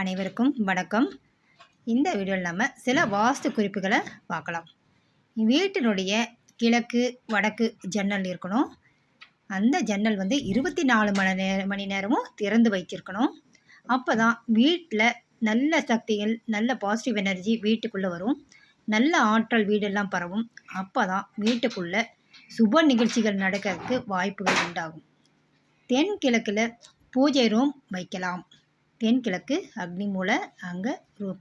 அனைவருக்கும் வணக்கம். இந்த வீடியோவில் நம்ம சில வாஸ்து குறிப்புகளை பார்க்கலாம். வீட்டினுடைய கிழக்கு வடக்கு ஜன்னல் இருக்கணும். அந்த ஜன்னல் வந்து இருபத்தி நாலு மணி நேர மணி நேரமும் திறந்து வைத்திருக்கணும். அப்போ தான் வீட்டில் நல்ல சக்திகள் நல்ல பாசிட்டிவ் எனர்ஜி வீட்டுக்குள்ளே வரும். நல்ல ஆற்றல் வீடெல்லாம் பரவும். அப்போ தான் வீட்டுக்குள்ளே சுப நிகழ்ச்சிகள் நடக்கிறதுக்கு வாய்ப்புகள் உண்டாகும். தென்கிழக்கில் பூஜை ரூம் வைக்கலாம். தென்கிழக்கு அக்னி மூலை அங்கே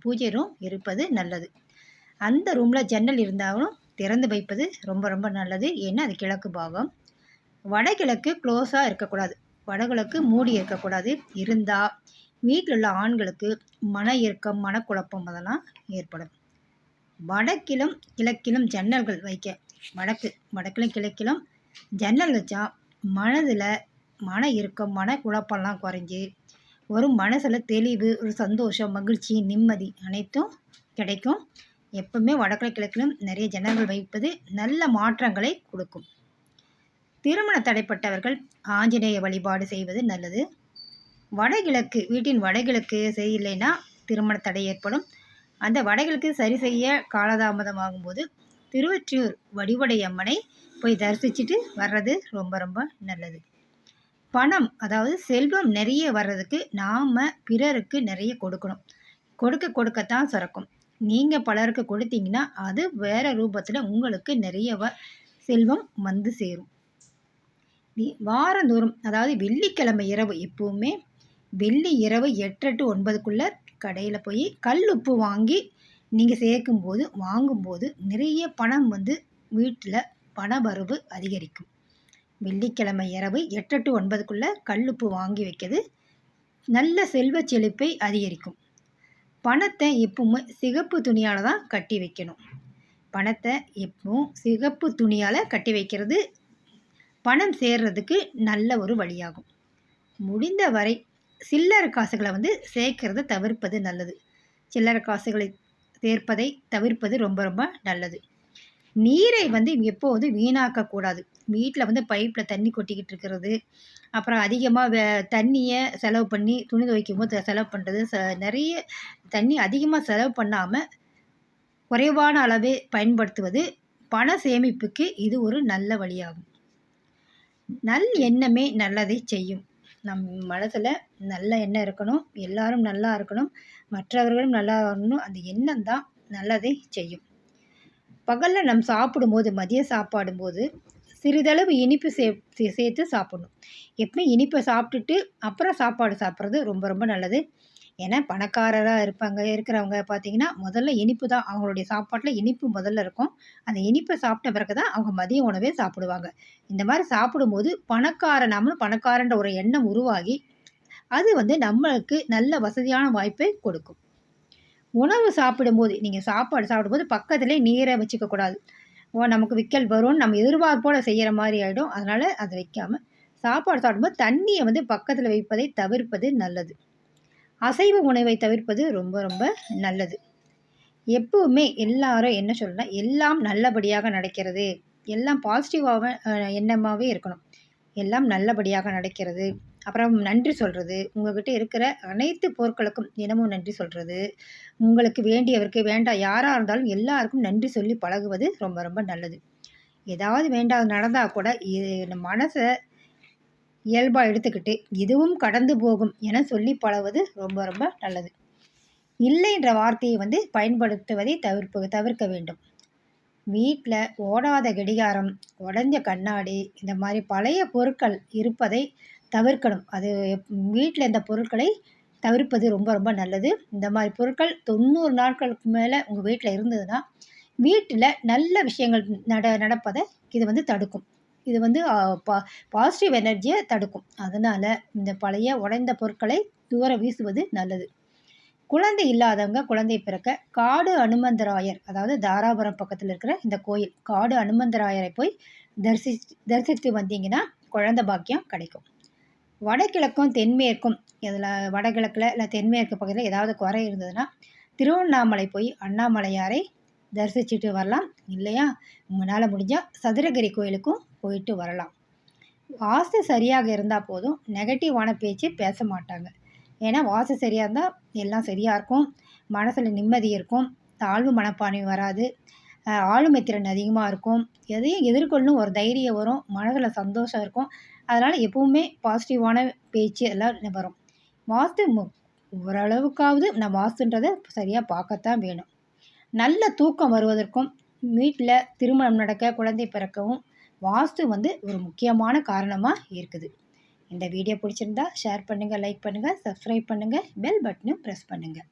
பூஜை ரூம் இருப்பது நல்லது. அந்த ரூமில் ஜன்னல் இருந்தாலும் திறந்து வைப்பது ரொம்ப ரொம்ப நல்லது. ஏன்னா அது கிழக்கு பாகம். வடகிழக்கு க்ளோஸாக இருக்கக்கூடாது. வடகிழக்கு மூடி இருக்கக்கூடாது. இருந்தால் வீட்டில் உள்ள ஆண்களுக்கு மன இறுக்கம் மனக்குழப்பம் அதெல்லாம் ஏற்படும். வடக்கிலும் கிழக்கிலும் ஜன்னல்கள் வைக்க வடக்கு வடக்கிலும் கிழக்கிலும் ஜன்னல் வச்சா மனதில் மன இறுக்கம் மன குழப்பம்லாம் குறைஞ்சி ஒரு மனசில் தெளிவு ஒரு சந்தோஷம் மகிழ்ச்சி நிம்மதி அனைத்தும் கிடைக்கும். எப்பவுமே வடக்கில் கிழக்கிலும் நிறைய ஜனங்கள் வைப்பது நல்ல மாற்றங்களை கொடுக்கும். திருமண தடைப்பட்டவர்கள் ஆஞ்சநேய வழிபாடு செய்வது நல்லது. வடகிழக்கு வீட்டின் வடகிழக்கு சரியில்லைன்னா திருமண தடை ஏற்படும். அந்த வடகிழக்கு சரி செய்ய காலதாமதமாகும் போது திருவற்றியூர் வடிவடை அம்மனை போய் தரிசிச்சுட்டு வர்றது ரொம்ப ரொம்ப நல்லது. பணம் அதாவது செல்வம் நிறைய வர்றதுக்கு நாம் பிறருக்கு நிறைய கொடுக்கணும். கொடுக்க கொடுக்கத்தான் சுரக்கும் நீங்கள் பலருக்கு கொடுத்தீங்கன்னா அது வேறு ரூபத்தில் உங்களுக்கு நிறைய வ செல்வம் வந்து சேரும். வாரந்தோறும் அதாவது வெள்ளிக்கிழமை இரவு எப்போவுமே வெள்ளி இரவு எட்டு டு ஒன்பதுக்குள்ளே கடையில் போய் கல் உப்பு வாங்கி நீங்கள் சேர்க்கும்போது வாங்கும்போது நிறைய பணம் வந்து வீட்டில் பண வரவு அதிகரிக்கும். வெள்ளிக்கிழமை இரவு எட்டு டு ஒன்பதுக்குள்ளே கல்லுப்பு வாங்கி வைக்கிறது. நல்ல செல்வ செழிப்பை அதிகரிக்கும். பணத்தை எப்பவுமே சிகப்பு துணியால் தான் கட்டி வைக்கணும். பணத்தை எப்பவும் சிகப்பு துணியால் கட்டி வைக்கிறது பணம் சேர்றதுக்கு நல்ல ஒரு வழியாகும். முடிந்த வரை சில்லறை காசுகளை வந்து சேர்க்கிறத தவிர்ப்பது நல்லது. சில்லறை காசுகளை சேர்ப்பதை தவிர்ப்பது ரொம்ப ரொம்ப நல்லது. நீரை வந்து எப்போது வீணாக்கக்கூடாது. வீட்டில் வந்து பைப்பில் தண்ணி கொட்டிக்கிட்டு இருக்கிறது. அப்புறம் அதிகமாக வே தண்ணியை செலவு பண்ணி துணி துவைக்கும் போது செலவு பண்ணுறது ச நிறைய தண்ணி அதிகமாக செலவு பண்ணாமல் குறைவான அளவே பயன்படுத்துவது பண சேமிப்புக்கு இது ஒரு நல்ல வழியாகும். நல் எண்ணமே நல்லதை செய்யும். நம் மனசில் நல்ல எண்ணம் இருக்கணும். எல்லாரும் நல்லா இருக்கணும். மற்றவர்களும் நல்லா வரணும் அந்த எண்ணம் தான் நல்லதை செய்யும். பகலில் நம்ம சாப்பிடும்போது மதிய சாப்பாடும்போது சிறிதளவு இனிப்பு சே சேர்த்து சாப்பிடணும். எப்பவுமே இனிப்பை சாப்பிட்டுட்டு அப்புறம் சாப்பாடு சாப்பிட்றது ரொம்ப ரொம்ப நல்லது. ஏன்னா பணக்காரராக இருப்பாங்க இருக்கிறவங்க பார்த்தீங்கன்னா முதல்ல இனிப்பு தான். அவங்களுடைய சாப்பாட்டில் இனிப்பு முதல்ல இருக்கும். அந்த இனிப்பை சாப்பிட்ட பிறகு தான் அவங்க மதிய உணவே சாப்பிடுவாங்க. இந்த மாதிரி சாப்பிடும்போது பணக்கார நம்மளும் பணக்காரன்ற ஒரு எண்ணம் உருவாகி அது வந்து நம்மளுக்கு நல்ல வசதியான வாய்ப்பை கொடுக்கும். உணவு சாப்பிடும்போது நீங்கள் சாப்பாடு சாப்பிடும்போது பக்கத்துலேயே நீரை வச்சுக்கக்கூடாது. ஓ நமக்கு விக்கல் வரும்னு நம்ம எதிர்பார்ப்போல் செய்கிற மாதிரி ஆகிடும் அதனால் அதை வைக்காமல் சாப்பாடு சாப்பிடும்போது தண்ணியை வந்து பக்கத்தில் வைப்பதை தவிர்ப்பது நல்லது. அசைவ உணவை தவிர்ப்பது ரொம்ப ரொம்ப நல்லது. எப்பவுமே எல்லாரும் என்ன சொல்லலாம் எல்லாம் நல்லபடியாக நடக்கிறது. எல்லாம் பாசிட்டிவாக எண்ணமாகவே இருக்கணும். எல்லாம் நல்லபடியாக நடக்கிறது. அப்புறம் நன்றி சொல்கிறது உங்கள்கிட்ட இருக்கிற அனைத்து பொருட்களுக்கும் தினமும் நன்றி சொல்கிறது உங்களுக்கு வேண்டியவருக்கு வேண்டாம் யாராக இருந்தாலும் எல்லாருக்கும் நன்றி சொல்லி பழகுவது ரொம்ப ரொம்ப நல்லது. ஏதாவது வேண்டாம் நடந்தால் கூட இது மனசை இயல்பாக எடுத்துக்கிட்டு இதுவும் கடந்து போகும் என சொல்லி பழகுவது ரொம்ப ரொம்ப நல்லது. இல்லைன்ற வார்த்தையை வந்து பயன்படுத்துவதை தவிர்ப்பு தவிர்க்க வேண்டும். வீட்டில் ஓடாத கடிகாரம் உடஞ்ச கண்ணாடி இந்த மாதிரி பழைய பொருட்கள் இருப்பதை தவிர்க்கணும். அது வீட்டில் இந்த பொருட்களை தவிர்ப்பது ரொம்ப ரொம்ப நல்லது. இந்த மாதிரி பொருட்கள் தொண்ணூறு நாட்களுக்கு மேலே உங்கள் வீட்டில் இருந்ததுன்னா வீட்டில் நல்ல விஷயங்கள் நட நடப்பதை இது வந்து தடுக்கும். இது வந்து பா பாசிட்டிவ் எனர்ஜியை தடுக்கும். அதனால் இந்த பழைய உடைந்த பொருட்களை தூர வீசுவது நல்லது. குழந்தை இல்லாதவங்க குழந்தை பிறக்க காடு அனுமந்தராயர் அதாவது தாராபுரம் பக்கத்தில் இருக்கிற இந்த கோயில் காடு அனுமந்தராயரை போய் தரிசி தரிசித்து வந்தீங்கன்னா குழந்தை பாக்கியம் கிடைக்கும். வடகிழக்கும் தென்மேற்கும். இதில் வடகிழக்கில் இல்லை தென்மேற்கு பகுதியில் ஏதாவது குறை இருந்ததுன்னா திருவண்ணாமலை போய் அண்ணாமலையாரை தரிசிச்சுட்டு வரலாம். இல்லையா? உங்களால் முடிஞ்சால் சதுரகிரி கோயிலுக்கும் போயிட்டு வரலாம். வாஸ்து சரியாக இருந்தால் போதும். நெகட்டிவான பேச்சு பேச மாட்டாங்க. ஏன்னா வாஸ்து சரியாக இருந்தால் எல்லாம் சரியாக இருக்கும். மனசில் நிம்மதி இருக்கும். தாழ்வு மனப்பான்மை வராது. ஆளுமை திறன் அதிகமாக இருக்கும். எதையும் எதிர்கொள்ளணும் ஒரு தைரியம் வரும். மனதில் சந்தோஷம் இருக்கும். அதனால் எப்பவுமே பாசிட்டிவான பேச்சு எல்லாம் வரும் வாஸ்து மு ஓரளவுக்காவது நான் வாஸ்துன்றதை சரியாக பார்க்கத்தான் வேணும். நல்ல தூக்கம் வருவதற்கும் வீட்டில் திருமணம் நடக்க குழந்தை பிறக்கவும் வாஸ்து வந்து ஒரு முக்கியமான காரணமாக இருக்குது. இந்த வீடியோ பிடிச்சிருந்தா ஷேர் பண்ணுங்கள் லைக் பண்ணுங்கள் சப்ஸ்கிரைப் பண்ணுங்கள் பெல் பட்டனும் ப்ரெஸ் பண்ணுங்கள்